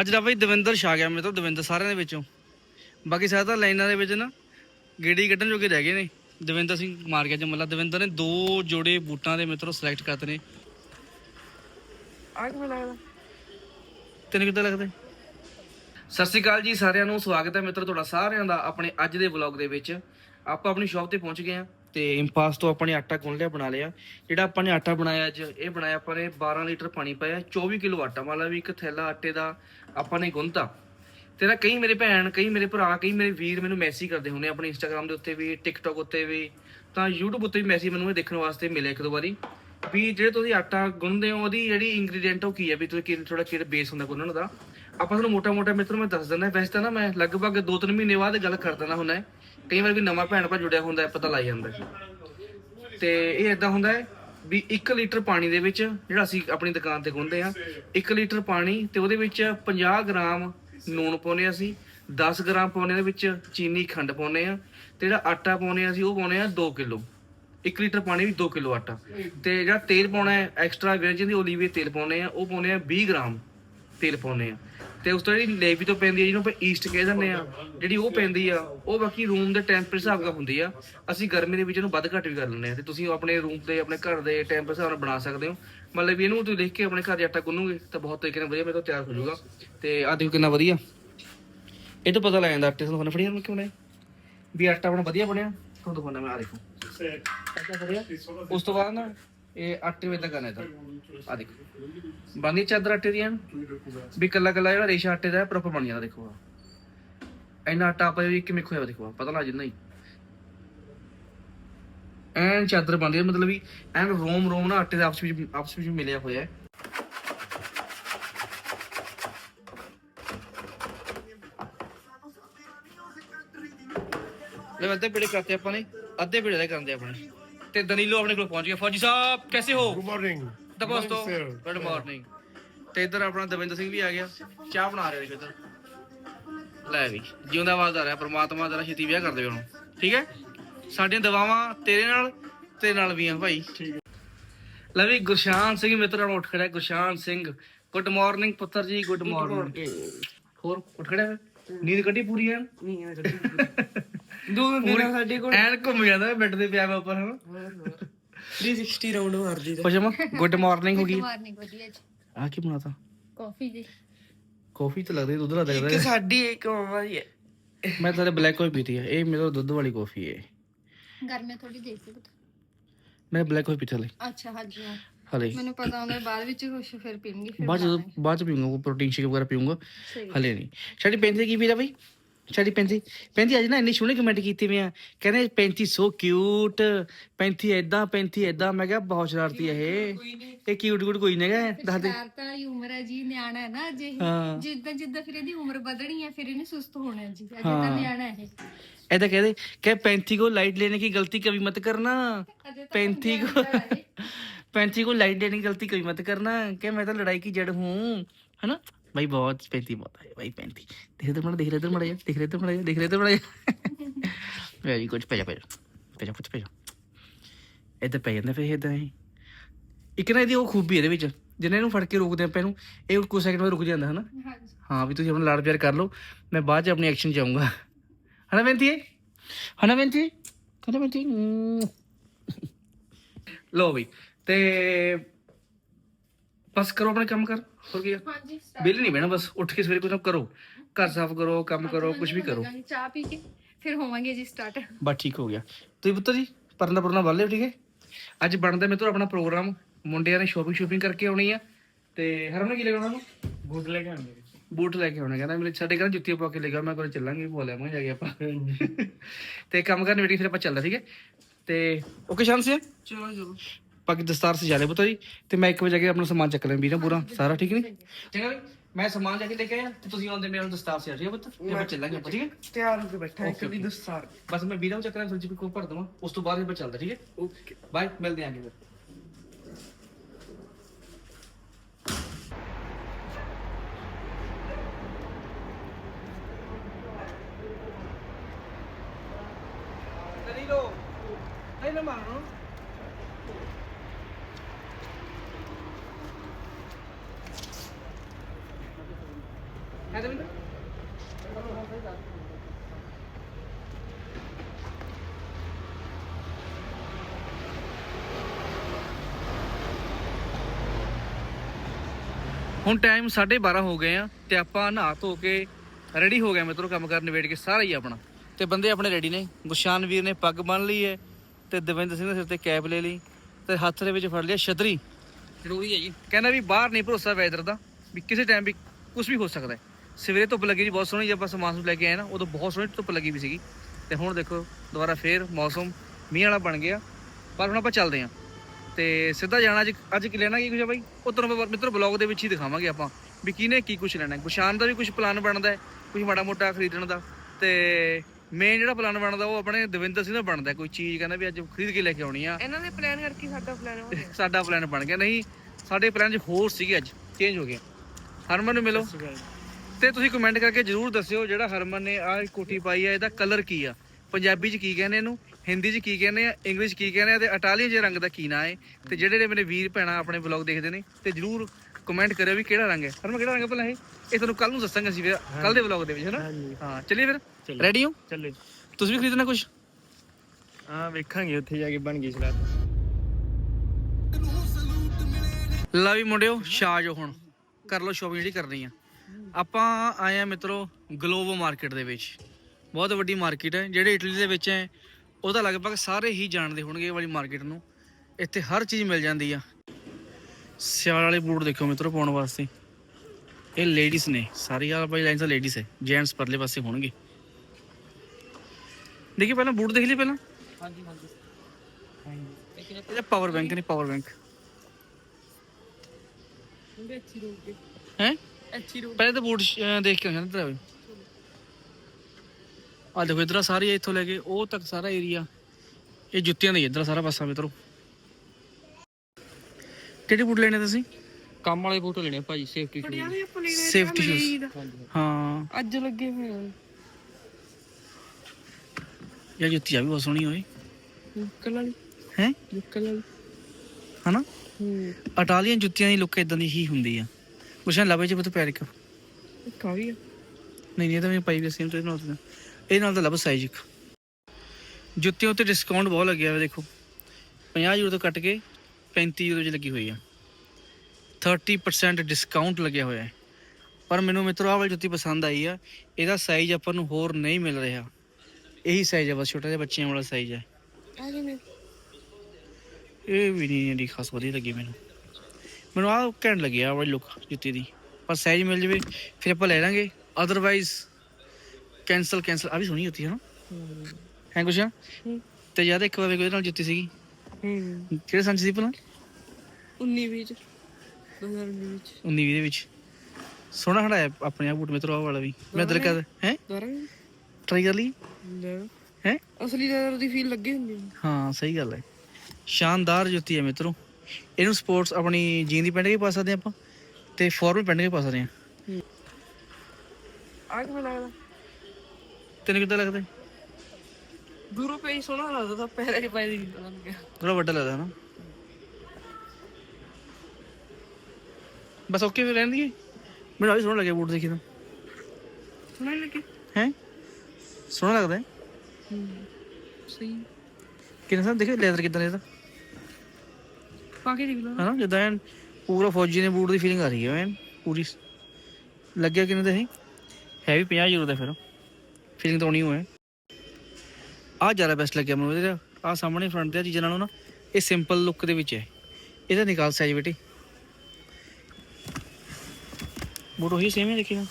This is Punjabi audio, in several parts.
ਅੱਜ ਦਾ ਬਈ ਦਵਿੰਦਰ ਛਾ ਗਿਆ ਮੇਰੇ ਤੋਂ ਦਵਿੰਦਰ ਸਾਰਿਆਂ ਦੇ ਵਿੱਚੋਂ। ਬਾਕੀ ਸਾਰੇ ਤਾਂ ਲਾਈਨਾਂ ਦੇ ਵਿੱਚ ਨਾ ਗੇੜੀ ਕੱਢਣ ਜੋਗੇ ਰਹਿ ਗਏ ਨੇ। ਦਵਿੰਦਰ ਸਿੰਘ ਮਾਰ ਗਿਆ ਜਮਲਾ। ਦਵਿੰਦਰ ਨੇ ਦੋ ਜੋੜੇ ਬੂਟਾਂ ਦੇ ਮਿੱਤਰੋ ਸਿਲੈਕਟ ਕਰਤੇ ਨੇ। ਆ ਕਿਵੇਂ ਲੱਗਦਾ? ਤੈਨੂੰ ਕਿੱਦਾਂ ਲੱਗਦਾ? ਸਤਿ ਸ਼੍ਰੀ ਅਕਾਲ ਜੀ ਸਾਰਿਆਂ ਨੂੰ ਸਵਾਗਤ ਹੈ ਮਿੱਤਰੋ ਤੁਹਾਡਾ ਸਾਰਿਆਂ ਦਾ ਆਪਣੇ ਅੱਜ ਦੇ ਵਲੌਗ ਦੇ ਵਿੱਚ। ਆਪਾਂ ਆਪਣੀ ਸ਼ਾਪ ਤੇ ਪਹੁੰਚ ਗਏ ਆ ਤੇ ਇੰਪਾਸ ਤੋਂ ਆਪਾਂ ਨੇ ਆਟਾ ਗੁੰਨ ਲਿਆ, ਬਣਾ ਲਿਆ। ਜਿਹੜਾ ਆਪਾਂ ਨੇ ਆਟਾ ਬਣਾਇਆ ਅੱਜ, ਇਹ ਬਣਾਇਆ ਆਪਾਂ ਨੇ 12 ਲੀਟਰ ਪਾਣੀ ਪਾਇਆ 24 ਕਿਲੋ ਆਟਾ। ਮਤਲਬ ਵੀ ਇੱਕ ਥੈਲਾ ਆਟੇ ਦਾ ਆਪਾਂ ਨੇ ਗੁੰਨਤਾ। ਤੇ ਨਾ ਕਈ ਮੇਰੇ ਭੈਣ, ਕਈ ਮੇਰੇ ਭਰਾ, ਕਈ ਮੇਰੇ ਵੀਰ ਮੈਨੂੰ ਮੈਸੇਜ ਕਰਦੇ ਹੁੰਦੇ ਆਪਣੇ ਇੰਸਟਾਗ੍ਰam ਦੇ ਉੱਤੇ ਵੀ ਟਿਕਟੌਕ ਉੱਤੇ ਵੀ। ਤਾਂ YouTube ਉੱਤੇ ਵੀ ਮੈਸੇਜ ਮੈਨੂੰ ਇਹ ਦੇਖਣ ਵਾਸਤੇ ਮਿਲੇ ਇੱਕ ਦੋ ਵਾਰੀ। ਵੀ ਜਿਹੜੇ ਤੁਸੀਂ ਆਟਾ ਗੁੰਨਦੇ ਹੋ, ਉਹਦੀ ਜਿਹੜੀ ਇੰਗਰੀਡੀਐਂਟ ਉਹ ਕੀ ਹੈ ਵੀ ਤੁਸੀਂ ਕਿ ਥੋੜਾ ਕਿਹੜਾ ਬੇਸ ਹੁੰਦਾ ਗੁੰਨਣ ਦਾ? ਆਪਾਂ ਤੁਹਾਨੂੰ ਮੋਟਾ ਮੋਟਾ ਮਿੱਤਰ ਮੈਂ ਦੱਸ ਦਿੰਦਾ, ਵੈਸੇ ਤਾਂ ਨਾ ਮੈਂ ਲਗਭਗ 2-3 ਮਹੀਨੇ ਬਾਅਦ ਗੱਲ ਕਰ ਦਿੰਦਾ ਹੁੰਦਾ ਹੈ ਕਈ ਵਾਰ ਕੋਈ ਨਵਾਂ ਭੈਣ ਭਰਾ ਜੁੜਿਆ ਹੁੰਦਾ ਹੈ, ਪਤਾ ਲੱਗ ਜਾਂਦਾ ਹੈ। ਤੇ ਇਹ ਇਦਾਂ ਹੁੰਦਾ ਹੈ ਵੀ 1 ਲੀਟਰ ਪਾਣੀ ਦੇ ਵਿੱਚ ਜਿਹੜਾ ਅਸੀਂ ਆਪਣੀ ਦੁਕਾਨ ਤੇ ਗੁੰਨਦੇ ਆ 1 ਲੀਟਰ ਪਾਣੀ ਤੇ ਉਹਦੇ ਵਿੱਚ 50 ਗ੍ਰਾਮ ਨੂਣ ਹਾਂ ਅਸੀਂ 10 ਗ੍ਰਾਮ ਪਾਉਂਦੇ ਹਾਂ, ਉਹਦੇ ਵਿੱਚ ਚੀਨੀ ਖੰਡ ਪਾਉਂਦੇ ਆ ਤੇ ਜਿਹੜਾ ਆਟਾ ਪਾਉਂਦੇ ਹਾਂ ਅਸੀਂ ਉਹ ਪਾਉਂਦੇ ਆ 2 ਕਿਲੋ। 1 ਲੀਟਰ ਪਾਣੀ ਵੀ 2 ਕਿਲੋ ਆਟਾ। ਤੇ ਜਿਹੜਾ ਤੇਲ ਪਾਉਣਾ ਹੈ, ਐਕਸਟਰਾ ਵਰਜਨ ਦੀ 올ਿਵੀਆ ਤੇਲ ਪਾਉਂਦੇ ਆ ਉਹ ਪਾਉਂਦੇ ਆ 20 ਗ੍ਰਾਮ ਤੇਲ ਪਾਉਂਦੇ ਆ ਤੇ ਉਸ ਤੋਂ ਜਿਹੜੀ ਲੇਵੀ ਤੋਂ ਪੈਂਦੀ ਹੈ ਜਿਹਨੂੰ ਆਪਾਂ ਈਸਟ ਕਹਿ ਦਿੰਦੇ ਆ ਜਿਹੜੀ ਉਹ ਪੈਂਦੀ ਆ ਉਹ ਬਾਕੀ ਰੂਮ ਦੇ ਟੈਂਪਰੇਚਰ ਹਿਸਾਬ ਨਾਲ ਹੁੰਦੀ ਆ। ਅਸੀਂ ਗਰਮੀ ਦੇ ਵਿੱਚ ਇਹਨੂੰ ਵੱਧ ਘੱਟ ਵੀ ਕਰ ਲੈਂਦੇ ਆ ਤੇ ਤੁਸੀਂ ਆਪਣੇ ਰੂਮ ਤੇ ਆਪਣੇ ਘਰ ਦੇ ਟੈਂਪਰੇਚਰ ਹਿਸਾਬ ਨਾਲ ਬਣਾ ਸਕਦੇ ਹੋ। ਮਤਲਬ ਵੀ ਇਹਨੂੰ ਤੁਸੀਂ ਦੇਖ ਕੇ ਆਪਣੇ ਘਰ ਦੇ ਆਟਾ ਗੁੰਨੋਗੇ ਤਾਂ ਬਹੁਤ ਤਰੀਕੇ ਨਾਲ ਵਧੀਆ ਮੇਰੇ ਤੋਂ ਤਿਆਰ ਹੋ ਜਾਊਗਾ। ਤੇ ਆ ਦੇਖੋ ਕਿੰਨਾ ਵਧੀਆ। ਇਹ ਤੋਂ ਪਤਾ ਲੱਗ ਜਾਂਦਾ ਆਟੇ ਤੋਂ ਫੜੀ ਨੂੰ ਕਿਉਂ ਨੇ? ਵੀ ਆਟਾ ਆਪਣਾ ਵਧੀਆ ਬਣਿਆ? ਤੁਹਾਨੂੰ ਦਿਖਾਉਣਾ ਮੈਂ ਆ ਦੇਖੋ। ਵਧੀਆ ਉਸ ਤੋਂ ਬਾਅਦ ਨਾ ਇਹ ਆਟੇ ਵਿੱਚ ਕਰਨਾ ਇਹਦਾ ਆ ਦੇਖੋ। ਬੰਦੀ ਚਾਦਰ ਆਟੇ ਦੀਆਂ ਵੀ ਕੱਲਾ ਕੱਲਾ ਜਿਹੜਾ ਰੇਸ਼ਾ ਆਟੇ ਦਾ ਪ੍ਰੋਪਰ ਬਣ ਜਾਂਦਾ, ਦੇਖੋ ਆ ਇੰਨਾ ਆਟਾ ਆਪਾਂ ਵੀ ਕਿਵੇਂ ਖੋਇਆ ਦੇਖੋ ਪਤਾ ਲੱਗ ਜਾਂਦਾ ਹੀ ਐਨ ਚਾਦਰ ਬਣਦੀ ਹੈ ਮਤਲਬ ਵੀ ਐਨ ਰੋਮ ਰੋਮ ਨਾ ਆਟੇ ਦੇ ਆਪਸ ਵਿੱਚ ਆਪਸ ਵਿੱਚ ਮਿਲਿਆ ਹੋਇਆ ਹੈ। ਲੈ ਅੱਧੇ ਪੇੜੇ ਕਰਤੇ ਆਪਾਂ ਨੇ, ਅੱਧੇ ਪੇੜੇ ਦਾ ਕਰਦੇ ਆਪਣੇ ਤੇ ਦਨੀਲੋ ਆਪਣੇ ਕੋਲ ਪਹੁੰਚ ਗਿਆ ਫੌਜੀ ਸਾਹਿਬ ਕੈਸੇ ਹੋ? Good morning. ਤਾਂ। ਦੋਸਤੋ. ਗੁੱਡ ਮਾਰਨਿੰਗ ਤੇ ਇੱਧਰ ਆਪਣਾ ਦਵਿੰਦਰ ਸਿੰਘ ਵੀ ਆ ਗਿਆ। ਚਾਹ ਬਣਾ ਰਿਹਾ ਇੱਧਰ। ਲੈ ਵੀ ਜਿਉਂਦਾ ਵਾਦਾ ਰਿਹਾ ਪ੍ਰਮਾਤਮਾ ਤੇਰਾ ਛੇਤੀ ਵਿਆਹ ਕਰ ਦੇਵੇ ਹੁਣ। ਠੀਕ ਹੈ? ਸਾਡੀਆਂ ਦਵਾਵਾਂ ਤੇਰੇ ਨਾਲ ਤੇਰੇ ਨਾਲ ਵੀ ਆ ਭਾਈ। ਲੈ ਵੀ ਗੁਰਸ਼ਾਨ ਸਿੰਘ ਮਿੱਤਰਾਂ ਨੂੰ ਉੱਠ ਖੜਿਆ ਗੁਰਸ਼ਾਨ ਸਿੰਘ। ਗੁੱਡ ਮਾਰਨਿੰਗ ਪੁੱਤਰ ਜੀ ਗੁੱਡ ਮਾਰਨਿੰਗ ਹੋਰ ਉੱਠ ਖੜਿਆ? ਨੀਂਦ ਕੱਢੀ ਪੂਰੀ ਐ ਨਹੀਂ ਆ ਦੋ ਦਿਨ ਸਾਡੇ ਕੋਲ। ਐਨ ਘੁੰਮ ਜਾਂਦਾ ਬੈੱਡ ਦੇ ਪਿਆ ਵਾ ਉੱਪਰ ਹਨਾ? 360 ਰਾਉਂਡ ਮਾਰਦੀ ਪਜਮਾ ਗੁੱਡ ਮਾਰਨਿੰਗ ਹੋ ਗਈ। ਮਾਰਨਿੰਗ ਵਧੀਆ ਜੀ। ਆ ਕੀ ਬਣਾਤਾ? ਕਾਫੀ ਜੀ। ਕਾਫੀ ਤਾਂ ਲੱਗਦੀ ਦੁੱਧ ਦਾ ਕਿ ਲੱਗਦਾ ਸਾਡੀ ਇੱਕ ਮਾਮਾ ਦੀ ਹੈ। ਮੈਂ ਤਾਂ ਬਲੈਕ ਕਾਫੀ ਪੀਤੀ ਹੈ। ਇਹ ਮੇਰੇ ਦੁੱਧ ਵਾਲੀ ਕਾਫੀ ਹੈ। ਗਰਮੇ ਥੋੜੀ ਦੇਖ ਪੁੱਤ। ਮੈਂ ਬਲੈਕ ਕਾਫੀ ਪੀਤੀ ਹਲੇ। ਅੱਛਾ ਹਾਂਜੀ ਹਾਂ। ਹਲੇ। ਮੈਨੂੰ ਪਤਾ ਹੁੰਦਾ ਬਾਅਦ ਵਿੱਚ ਕੁਝ ਫਿਰ ਪੀਣਗੇ ਫਿਰ ਬਾਅਦ ਚ ਬਾਅਦ ਚ ਪੀਊਂਗਾ ਪ੍ਰੋਟੀਨ ਸ਼ੇਕ ਵਗੈਰਾ ਪੀਊਂਗਾ। ਸਹੀ। ਹਲੇ ਨਹੀਂ। ਸਾਡੀ ਪੈਂਤੀ ਕੀ ਪੀਦਾ ਬਈ? ਸਾਡੀ ਪੈਂਤੀ ਪੈਂਤੀ ਅੱਜ ਨਾ ਇੰਨੀ ਸੋਹਣੀ ਕਮੈਂਟ ਕੀਤੀ ਮੈਂ ਕਹਿੰਦੇ ਪੈਂਤੀ ਸੋ ਕਿਊਟ ਪੈਂਤੀ ਐਦਾਂ ਪੈਂਤੀ ਐਦਾਂ ਮੈਂ ਕਿਹਾ ਬਹੁਤ ਸ਼ਰਾਰਤੀ ਹੈ ਇਹ ਇਹ ਕਿਊਟ ਕਿਊਟ ਕੋਈ ਨਹੀਂ ਹੈਗਾ ਦੱਸ ਦੇ ਸ਼ਰਾਰਤਾਂ ਵਾਲੀ ਉਮਰ ਹੈ ਜੀ ਨਿਆਣਾ ਹੈ ਨਾ ਜੇ ਹਾਂ। ਜਿੱਦਾਂ ਜਿੱਦਾਂ ਫਿਰ ਇਹਦੀ ਉਮਰ ਵਧਣੀ ਹੈ ਫਿਰ ਇਹਨੇ ਸੁਸਤ ਹੋਣਾ ਹੈ ਜੀ ਅਜੇ ਹਾਂ। ਤਾਂ ਨਿਆਣਾ ਹੈ ਇਹ ऐसा कहते कि पैंथी को लाइट लेने की गलती कभी मत करना ਅਜੇ ਤਾਂ पैंथी को ਨਿਆਣਾ ਹੈ ਇਹ। पैंथी को लाइट लेने की गलती कभी मत करना क्या मैं तो लड़ाई की जड़ हूँ है ना भाई बहुत पैंती बहुत है भाई पैंती देख रहे मड़ा देख रहे मड़ा देख रहे मड़ा देख रहे मड़ा वेरी गुड पै जा पै जा ਪੈ ਜਾ ਪੁੱਤ ਪੈ ਜਾ ਇੱਧਰ ਪੈ ਜਾਂਦਾ ਫਿਰ ਇਦਾਂ ਹੀ ਇੱਕ ਨਾ ਇਹਦੀ ਉਹ ਖੂਬੀ ਇਹਦੇ ਵਿੱਚ ਜਿੰਨੇ ਇਹਨੂੰ ਫੜ ਕੇ ਰੋਕਦੇ ਆਪਾਂ ਇਹਨੂੰ ਇਹ ਕੁਝ ਸੈਕਿੰਡ ਬਾਅਦ ਰੁਕ ਜਾਂਦਾ ਹੈ ਨਾ ਹਾਂਜੀ ਹਾਂ ਵੀ ਤੁਸੀਂ ਆਪਣਾ ਲਾੜ ਪਿਆਰ ਕਰ ਲਓ ਮੈਂ ਬਾਅਦ ਚ ਆਪਣੀ ਐਕਸ਼ਨ ਚਾਹੂੰਗਾ ਹਨਾ ਬੇਨਤੀ ਹੈ ਹਨਾ ਬੇਨਤੀ ਹਨਾ ਬੇਨਤੀ ਲੋ ਵੀ ਤੇ ਬਸ ਕਰੋ ਆਪਣੇ ਕੰਮ ਕਰ ਹੋਰ ਕੀ ਆ ਹਾਂਜੀ ਬਿੱਲ ਨਹੀਂ ਬਹਿਣਾ ਬਸ ਉੱਠ ਕੇ ਸਵੇਰੇ ਕੁਝ ਨਾ ਕਰੋ। ਘਰ ਸਾਫ਼ ਕਰੋ ਕੰਮ ਕਰੋ ਕੁਝ ਵੀ ਕਰੋ। ਚਾਹ ਪੀ ਕੇ ਫਿਰ ਹੋਵਾਂਗੇ ਜੀ ਸਟਾਰਟ ਬਸ ਠੀਕ ਹੋ ਗਿਆ। ਤੁਸੀਂ ਪੁੱਤਰ ਜੀ ਪਰਨਾ ਪਰਨਾ ਵੱਲ ਲਿਓ ਠੀਕ ਹੈ? ਅੱਜ ਬਣਦਾ ਮੇਰੇ ਤੋਂ ਆਪਣਾ ਪ੍ਰੋਗਰਾਮ ਮੁੰਡਿਆਂ ਨੇ ਸ਼ੋਪਿੰਗ ਸ਼ੋਪਿੰਗ ਕਰਕੇ ਆਉਣੀ ਆ। ਤੇ ਹਰਮ ਨੇ ਕੀ ਲੈਣਾ ਉਹਨੂੰ? ਬੂਟ ਲੈ ਕੇ ਆਉਂਦੇ ਬੂਟ ਲੈ ਕੇ ਆਉਣਾ ਕਹਿੰਦਾ ਮੇਰੇ ਸਾਡੇ ਘਰ ਜੁੱਤੀਆਂ ਪਾ ਕੇ ਲੈ ਗਿਆ ਮੈਂ ਕੋਲ ਚੱਲਾਂਗੇ ਬੋਲ ਆਵਾਂਗੇ ਜਾ ਕੇ ਆਪਾਂ। ਤੇ ਕੰਮ ਕਰਨ ਵੇੜੀ ਫਿਰ ਆਪਾਂ ਚੱਲਦਾ ਠੀਕ ਹੈ? ਤੇ ਓਕੇ ਸ਼ਾਮ ਸੇ ਚਲੋ ਚਲੋ ਬਾਕੀ ਦਸਤਾਰ ਸਜਾ ਲੈ ਪੁੱਤਰ ਜੀ ਤੇ ਮੈਂ 1 ਵਜੇ ਜਾ ਕੇ ਆਪਣਾ ਸਮਾਨ ਚੱਕ ਲਾਂ ਵੀਰਾਂ ਪੂਰਾ। ਸਾਰਾ ਠੀਕ ਨਹੀਂ ਚੰਗਾ ਵੀ? ਮੈਂ ਸਮਾਨ ਜਾ ਕੇ ਲੈ ਕੇ ਆਇਆ ਤੇ ਤੁਸੀਂ ਆਉਂਦੇ ਮੇਰੇ ਨਾਲ ਦਸਤਾਰ ਸਜਾ ਠੀਕ ਹੈ ਪੁੱਤ। ਫਿਰ ਆਪਾਂ ਚੱਲਾਂਗੇ ਆਪਾਂ ਠੀਕ ਹੈ ਤਿਆਰ ਹੋ ਕੇ ਬੈਠਾ ਇੱਕ okay. ਦਸਤਾਰ। ਬਸ ਮੈਂ ਵੀਰਾਂ ਨੂੰ ਚੱਕ ਲਾਂ ਸੋਚੀ ਵੀ ਕੋ ਭਰ ਦਵਾਂ। ਉਸ ਤੋਂ ਬਾਅਦ ਆਪਾਂ ਚੱਲਦਾ ਠੀਕ ਹੈ ਓਕੇ। ਬਾਏ ਮਿਲਦੇ ਆਂ ਅੱਗੇ ਫਿਰ Danilo, dai la mano. ਹੈ ਦਵਿੰਦਰ ਹੁਣ ਟਾਈਮ 12:30 ਹੋ ਗਏ ਆ ਤੇ ਆਪਾਂ ਨਹਾ ਧੋ ਕੇ ਰੈਡੀ ਹੋ ਗਏ ਮਿੱਤਰੋ ਕੰਮ ਕਰਨ ਵੇਟ ਕੇ ਸਾਰਾ ਹੀ ਆਪਣਾ। ਤੇ ਬੰਦੇ ਆਪਣੇ ਰੈਡੀ ਨੇ। ਗੁਸ਼ਾਨ ਵੀਰ ਨੇ ਪੱਗ ਬੰਨ ਲਈ ਹੈ ਤੇ ਦਵਿੰਦਰ ਸਿੰਘ ਦੇ ਸਿਰ ਤੇ ਕੈਪ ਲੈ ਲਈ ਤੇ ਹੱਥ ਦੇ ਵਿੱਚ ਫੜ ਲਿਆ ਛਤਰੀ। ਜ਼ਰੂਰੀ ਹੈ ਜੀ। ਕਹਿੰਦਾ ਵੀ ਬਾਹਰ ਨਹੀਂ ਭਰੋਸਾ ਵੈਦਰ ਦਾ, ਵੀ ਕਿਸੇ ਟਾਈਮ ਵੀ ਕੁਝ ਵੀ ਹੋ ਸਕਦਾ ਹੈ। ਸਵੇਰੇ ਧੁੱਪ ਲੱਗੀ ਜੀ, ਬਹੁਤ ਸੋਹਣੀ ਜਦ ਆਪਾਂ ਸਮਾਨ ਨੂੰ ਲੈ ਕੇ ਆਏ ਨਾ, ਉਦੋਂ ਬਹੁਤ ਸੋਹਣੀ ਧੁੱਪ ਲੱਗੀ ਵੀ ਸੀਗੀ। ਤੇ ਹੁਣ ਦੇਖੋ, ਦੁਬਾਰਾ ਫੇਰ ਮੌਸਮ ਮੀਂਹ ਵਾਲਾ ਬਣ ਗਿਆ। ਪਰ ਹੁਣ ਆਪਾਂ ਚੱਲਦੇ ਹਾਂ। ਤੇ ਸਿੱਧਾ ਜਾਣਾ ਅੱਜ ਅੱਜ ਕੀ ਲੈਣਾ ਕੀ ਕੁਝ ਆ ਬਾਈ? ਉਹ ਤੁਹਾਨੂੰ ਮੈਂ ਮਿੱਤਰ ਬਲੌਗ ਦੇ ਵਿੱਚ ਹੀ ਦਿਖਾਵਾਂਗੇ ਆਪਾਂ ਵੀ ਕਿਹਨੇ ਕੀ ਕੁਝ ਲੈਣਾ ਹੈ। ਗੁਸ਼ਾਨ ਦਾ ਵੀ ਕੁਝ ਪਲਾਨ ਬਣਦਾ ਹੈ ਕੁਝ ਮਾੜਾ ਮੋਟਾ ਖਰੀਦਣ ਦਾ। ਤੇ ਮੇਨ ਜਿਹੜਾ ਪਲਾਨ ਬਣਦਾ ਉਹ ਆਪਣੇ ਦਵਿੰਦਰ ਸਿੰਘ ਦਾ ਬਣਦਾ। ਕੋਈ ਚੀਜ਼ ਕਹਿੰਦਾ ਵੀ ਅੱਜ ਖਰੀਦ ਕੇ ਲੈ ਕੇ ਆਉਣੀ ਆ। ਇਹਨਾਂ ਦੇ ਪਲਾਨ ਕਰਕੇ ਸਾਡਾ ਪਲਾਨ ਹੋ ਗਿਆ। ਸਾਡਾ ਪਲਾਨ ਬਣ ਗਿਆ। ਨਹੀਂ ਸਾਡੇ ਪਲਾਨ 'ਚ ਹੋਰ ਸੀਗੇ ਅੱਜ। ਚੇਂਜ ਹੋ ਗਏ। ਹਰਮਨ ਨੂੰ ਮਿਲੋ। ਤੇ ਤੁਸੀਂ ਕਮੈਂਟ ਕਰਕੇ ਜਰੂਰ ਦੱਸਿਓ ਜਿਹੜਾ ਹਰਮਨ ਨੇ ਆਹ ਕੋਟੀ ਪਾਈ ਆ ਇਹਦਾ ਕਲਰ ਕੀ ਆ? ਪੰਜਾਬੀ 'ਚ ਕੀ ਕਹਿੰਦੇ ਇਹਨੂੰ? ਹਿੰਦੀ 'ਚ ਕੀ ਕਹਿੰਦੇ ਆ ਇੰਗਲਿਸ਼ ਕੀ ਕਹਿੰਦੇ ਆ ਤੇ ਇਟਾਲੀਅਨ ਜੇ ਰੰਗ ਦਾ ਕੀ ਨਾਂ ਹੈ ਤੇ ਜਿਹੜੇ ਜਿਹੜੇ ਮੇਰੇ ਵੀਰ ਭੈਣਾਂ ਆਪਣੇ ਵਲੌਗ ਦੇਖਦੇ ਨੇ ਤੇ ਜਰੂਰ ਕਮੈਂਟ ਕਰਿਓ ਵੀ ਕਿਹੜਾ ਰੰਗ ਹੈ। ਹਰਮਨ ਕਿਹੜਾ ਰੰਗ ਹੈ ਪਹਿਲਾਂ ਇਹ? ਇਹ ਤੁਹਾਨੂੰ ਕੱਲ ਨੂੰ ਦੱਸਾਂਗੇ ਅਸੀਂ ਫਿਰ ਕੱਲ ਦੇ ਵਲੌਗ ਦੇ ਵਿੱਚ ਹੈਨਾ ਹਾਂ ਚੱਲੀਏ ਫਿਰ? ਰੈਡੀ ਹੋ? ਚੱਲੇ ਤੁਸੀਂ ਵੀ ਖਰੀਦਣਾ ਕੁਝ ਹਾਂ ਵੇਖਾਂਗੇ ਉੱਥੇ ਜਾ ਕੇ ਬਣ ਗਈ ਸਲਾਹ ਲਾ ਵੀ ਮੁੰਡਿਓ ਸ਼ਾਜੋ ਹੁਣ। ਕਰ ਲਓ ਸ਼ੋਪਿੰਗ ਜਿਹੜੀ ਕਰਨੀ ਆ। ਆਪਾਂ ਆਏ ਆ ਮਿੱਤਰੋ ਗਲੋਬੋ ਮਾਰਕੀਟ ਦੇ ਵਿੱਚ। ਬਹੁਤ ਵੱਡੀ ਮਾਰਕੀਟ ਹੈ ਜਿਹੜੇ ਇਟਲੀ ਦੇ ਵਿੱਚ ਹੈ ਉਹ ਤਾਂ ਲਗਭਗ ਸਾਰੇ ਹੀ ਜਾਣਦੇ ਹੋਣਗੇ ਇਹ ਵਾਲੀ ਮਾਰਕੀਟ ਨੂੰ। ਇੱਥੇ ਹਰ ਚੀਜ਼ ਮਿਲ ਜਾਂਦੀ ਆ। ਸਿਆਲ ਵਾਲੇ ਬੂਟ ਦੇਖੋ ਮਿੱਤਰੋ ਪਾਉਣ ਵਾਸਤੇ। ਇਹ ਲੇਡੀਜ਼ ਨੇ। ਸਾਰੀ ਆ ਬਾਈ ਲਾਈਨ ਤਾਂ ਲੇਡੀਜ਼ ਹੈ। ਜੈਂਟਸ ਪਰਲੇ ਪਾਸੇ ਹੋਣਗੇ। ਦੇਖੀ ਪਹਿਲਾਂ ਬੂਟ ਦੇਖ ਲਈ ਪਹਿਲਾਂ। ਹਾਂਜੀ ਹਾਂਜੀ। ਇਹ ਪਾਵਰ ਬੈਂਕ ਨਹੀਂ ਪਾਵਰ ਬੈਂਕ ਹੈ? ਅੱਛੀ ਰੋਕ ਪਹਿਲੇ ਤਾਂ ਬੂਟ ਦੇਖ ਕੇ ਆਉਂਦੇ ਆਵੇ ਆ ਦੇਖੋ ਇਧਰ ਸਾਰੀ ਇੱਥੋਂ ਲੈ ਕੇ ਉਹ ਤੱਕ ਸਾਰਾ ਏਰੀਆ ਇਹ ਜੁੱਤੀਆਂ ਦਾ ਇੱਧਰ ਸਾਰਾ ਪਾਸਾ ਮਿੱਤਰੋ। ਕਿਹੜੇ ਬੂਟ ਲੈਣੇ ਤੁਸੀਂ? ਕੰਮ ਵਾਲੇ ਫੋਟੋ ਲੈਣੇ ਭਾਜੀ ਸੇਫਟੀ ਸੇਫਟੀ ਸ਼ੂਜ਼ ਹਾਂ। ਅੱਜ ਲੱਗੇ ਹੋਏ ਆ। ਇਹ ਜੁੱਤੀ ਆ ਵੀ ਬਹੁਤ ਸੋਹਣੀ ਹੋਈ ਨਿਕਲ ਵਾਲੀ। ਹੈ? ਨਿਕਲ ਵਾਲੀ। ਹਨਾ? ਹੂੰ। ਇਟਾਲੀਅਨ ਜੁੱਤੀਆਂ ਦੀ ਲੁੱਕ ਇਦਾਂ ਦੀ ਹੀ ਹੁੰਦੀ ਆ। ਕੁਛ ਲੱਭੇ ਚ ਬਤ ਪੈਰ ਇੱਕ। ਇੱਕ ਆ ਵੀ ਆ। ਨਹੀਂ ਨਹੀਂ ਇਹ ਤਾਂ ਮੈਂ ਪਾਈ ਵੀ ਸੇਮ ਤੇ ਨਾਲ। ਤਾਂ- ਇਹ ਨਾਲ ਤਾਂ ਲੱਭ ਸਾਈਜ਼ ਇੱਕ। ਜੁੱਤੀਆਂ ਉੱਤੇ ਡਿਸਕਾਊਂਟ ਬਹੁਤ ਲੱਗਿਆ ਹੋਇਆ ਦੇਖੋ। 50 ਯੂਰੋ ਤੋਂ ਕੱਟ ਕੇ 35 ਯੂਰੋ 'ਚ ਲੱਗੀ ਹੋਈ ਆ। 30% ਡਿਸਕਾਊਂਟ ਲੱਗਿਆ ਹੋਇਆ ਹੈ। ਪਰ ਮੈਨੂੰ ਮਿੱਤਰੋ ਆਹ ਵਾਲੀ ਜੁੱਤੀ ਪਸੰਦ ਆਈ ਆ। ਇਹਦਾ ਸਾਈਜ਼ ਆਪਾਂ ਨੂੰ ਹੋਰ ਨਹੀਂ ਮਿਲ ਰਿਹਾ। ਇਹੀ ਸਾਈਜ਼ ਹੈ ਬਸ ਛੋਟਾ ਜਿਹਾ ਬੱਚਿਆਂ ਵਾਲਾ ਸਾਈਜ਼ ਹੈ ਇਹ ਵੀ ਨਹੀਂ ਇੰਨੀ ਖਾਸ ਵਧੀਆ ਲੱਗੀ ਮੈਨੂੰ। ਮੈਨੂੰ ਆਹ ਘੈਂਟ ਲੱਗਿਆ ਆਹ ਵਾਲੀ ਲੁੱਕ ਜੁੱਤੀ ਦੀ। ਪਰ ਸਾਈਜ਼ ਮਿਲ ਜਵੇ ਫਿਰ ਆਪਾਂ ਲੈ ਲਾਂਗੇ। ਅਦਰਵਾਈਜ਼ ਕੈਂਸਲ ਕੈਂਸਲ ਆ ਵੀ ਸੋਹਣੀ ਜੁੱਤੀ ਹੈ ਨਾ। ਹੈ। ਕੁਛ। ਤੇ ਯਾਦ ਇੱਕ ਵਾਰ ਕੋਈ ਨਾਲ ਜੁੱਤੀ ਸੀਗੀ। ਹੂੰ। ਕਿਹੜੇ ਸੰਚ ਸੀ ਭਲਾ? 19 ਵਿੱਚ 2019 ਵਿੱਚ। 19 ਦੇ ਵਿੱਚ। ਸੋਹਣਾ ਹੜਾਇਆ ਆਪਣੇ ਆ ਬੂਟ ਮਿੱਤਰੋ ਆਹ ਵਾਲਾ ਵੀ। ਮੈਂ ਦਿਲ ਕਰ ਹੈ? ਦੁਬਾਰਾ ਟਰਾਈ ਕਰ ਲਈ। ਲੈ ਹੈ? ਅਸਲੀ ਲੈਦਰ ਦੀ ਫੀਲ ਲੱਗੀ ਹੁੰਦੀ ਹੈ। ਹਾਂ ਸਹੀ ਗੱਲ ਹੈ। ਸ਼ਾਨਦਾਰ ਜੁੱਤੀ ਹੈ ਮਿੱਤਰੋ। ਇਹਨੂੰ ਸਪੋਰਟਸ ਆਪਣੀ ਜੀਨ ਦੀ ਪੈਂਟ ਵੀ ਪਾ ਸਕਦੇ ਆਪਾਂ ਤੇ ਫਾਰਮਲ ਪੈਂਟ ਵੀ ਪਾ ਸਕਦੇ ਹਾਂ। ਆ ਕਿਵੇਂ ਲੱਗਦਾ? ਤੈਨੂੰ ਕਿੱਦਾਂ ਲੱਗਦਾ ਹੈ? ਦੂਰੋਂ ਪਈ ਸੋਹਣਾ ਲੱਗਦਾ ਤਾਂ ਪੈਰਾਂ 'ਚ ਪਾਈ ਦੀ ਥੋੜਾ ਵੱਡਾ ਲੱਗਦਾ ਹੈ ਨਾ ਬਸ ਓਕੇ ਫਿਰ ਰਹਿਣ ਦੀਏ ਮੈਨੂੰ ਆ ਵੀ ਸੋਹਣਾ ਲੱਗਿਆ ਬੂਟ ਦੇਖੀ ਤਾਂ। ਸੋਹਣਾ ਲੱਗੇ ਹੈ? ਸੋਹਣਾ ਲੱਗਦਾ ਹੈ? ਸਹੀ। ਕਿੰਨੇ ਸਾਲ ਦੇਖੇ ਲੈਦਰ ਕਿਦਾਂ ਇਹਦਾ ਪਾ ਕੇ ਦੇਖ ਲਓ। ਹਨਾ ਜਿੱਦਾਂ ਐਨ ਪੂਰਾ ਫੌਜੀ ਨੇ ਬੂਟ ਦੀ ਫੀਲਿੰਗ ਆ ਰਹੀ ਹੈ ਐਨ। ਪੂਰੀ ਲੱਗਿਆ ਕਿੰਨੇ ਦਾ ਇਹ? ਹੈ ਵੀ 50 ਯੂਰੋ ਦਾ ਫਿਰ। ਫੀਲਿੰਗ ਤਾਂ ਹੋਣੀ ਹੋਏ ਆ ਜ਼ਿਆਦਾ ਬੈਸਟ ਲੱਗਿਆ ਮੈਨੂੰ ਇਹਦਾ। ਆ ਸਾਹਮਣੇ ਫਰੰਟ ਤੇ ਆ ਚੀਜ਼ਾਂ ਨਾਲੋਂ ਨਾ ਇਹ ਸਿੰਪਲ ਲੁੱਕ ਦੇ ਵਿੱਚ ਹੈ। ਇਹਦਾ ਨਿਕਾਲ ਸਾਈਜ਼ ਬੇਟੇ। ਬੂਟ ਉਹੀ ਸੇਮ ਹੈ ਦੇਖੀਗਾ